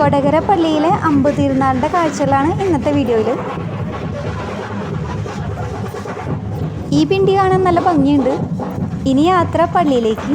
കൊടകര പള്ളിയിലെ അമ്പ് തിരുനാളിന്റെ കാഴ്ചകളാണ് ഇന്നത്തെ വീഡിയോയിൽ ഈ പിണ്ടി കാണാൻ നല്ല ഭംഗിയുണ്ട്. ഇനി യാത്ര പള്ളിയിലേക്ക്.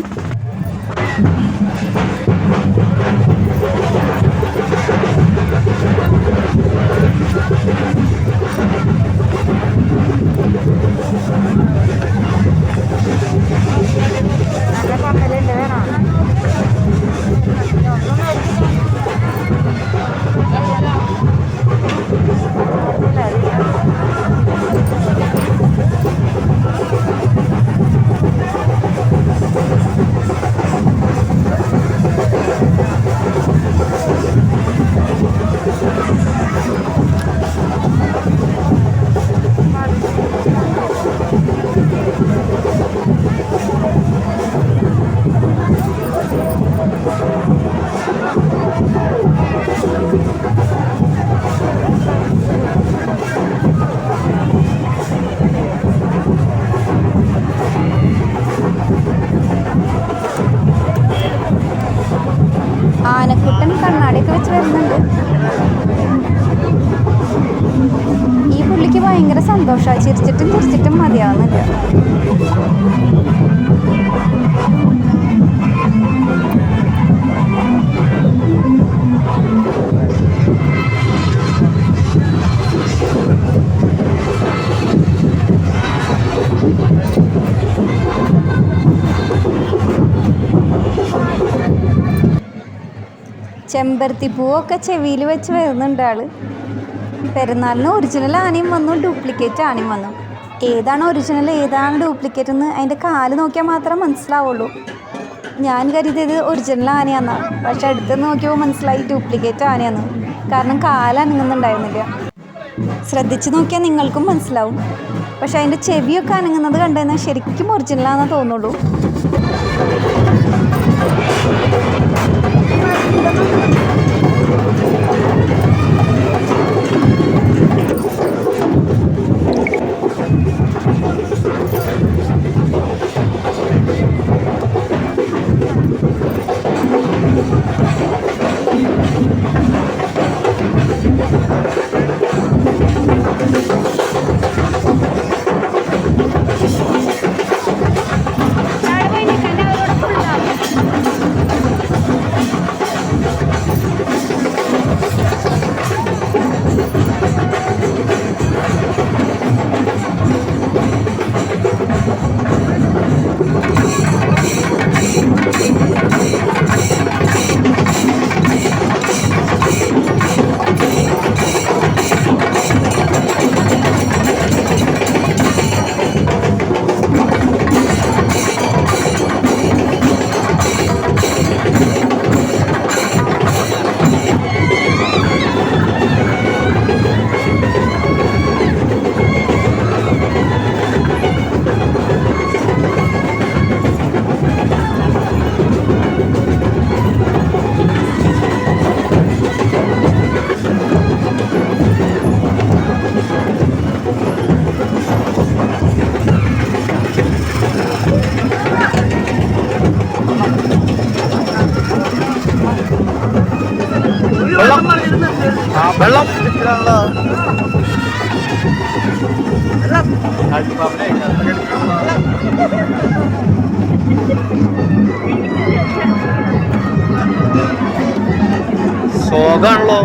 ആനക്കുട്ടൻ കണ്ണാടിയൊക്കെ വെച്ച് വരുന്നുണ്ട്. ഈ പുള്ളിക്ക് ഭയങ്കര സന്തോഷമാണ് ചിരിച്ചിട്ടും ചിരിച്ചിട്ടും മതിയാവുന്നില്ല ചെമ്പരത്തി പൂവൊക്കെ ചെവിയിൽ വെച്ച് വരുന്നുണ്ട് ആൾ. പെരുന്നാളിന് ഒറിജിനൽ ആനയും വന്നു ഡ്യൂപ്ലിക്കേറ്റ് ആനയും വന്നു. ഏതാണ് ഒറിജിനൽ ഏതാണ് ഡ്യൂപ്ലിക്കേറ്റ് എന്ന് അതിന്റെ കാൽ നോക്കിയാൽ മാത്രം മനസ്സിലാവുള്ളൂ. ഞാൻ കരുതിയത് ഒറിജിനൽ ആനയാന്നാ. പക്ഷെ അടുത്ത് നോക്കിയപ്പോൾ മനസ്സിലായി ഡ്യൂപ്ലിക്കേറ്റ് ആനയാന്ന്. കാരണം കാലനങ്ങുന്നുണ്ടായിരുന്നില്ല. ശ്രദ്ധിച്ച് നോക്കിയാൽ നിങ്ങൾക്കും മനസ്സിലാവും. പക്ഷെ അതിന്റെ ചെവിയൊക്കെ അനങ്ങുന്നത് കണ്ടുകഴിഞ്ഞാൽ ശരിക്കും ഒറിജിനലാണെന്ന് തോന്നുള്ളൂ Thank ആ വെള്ളം വെള്ളം സോകാണല്ലോ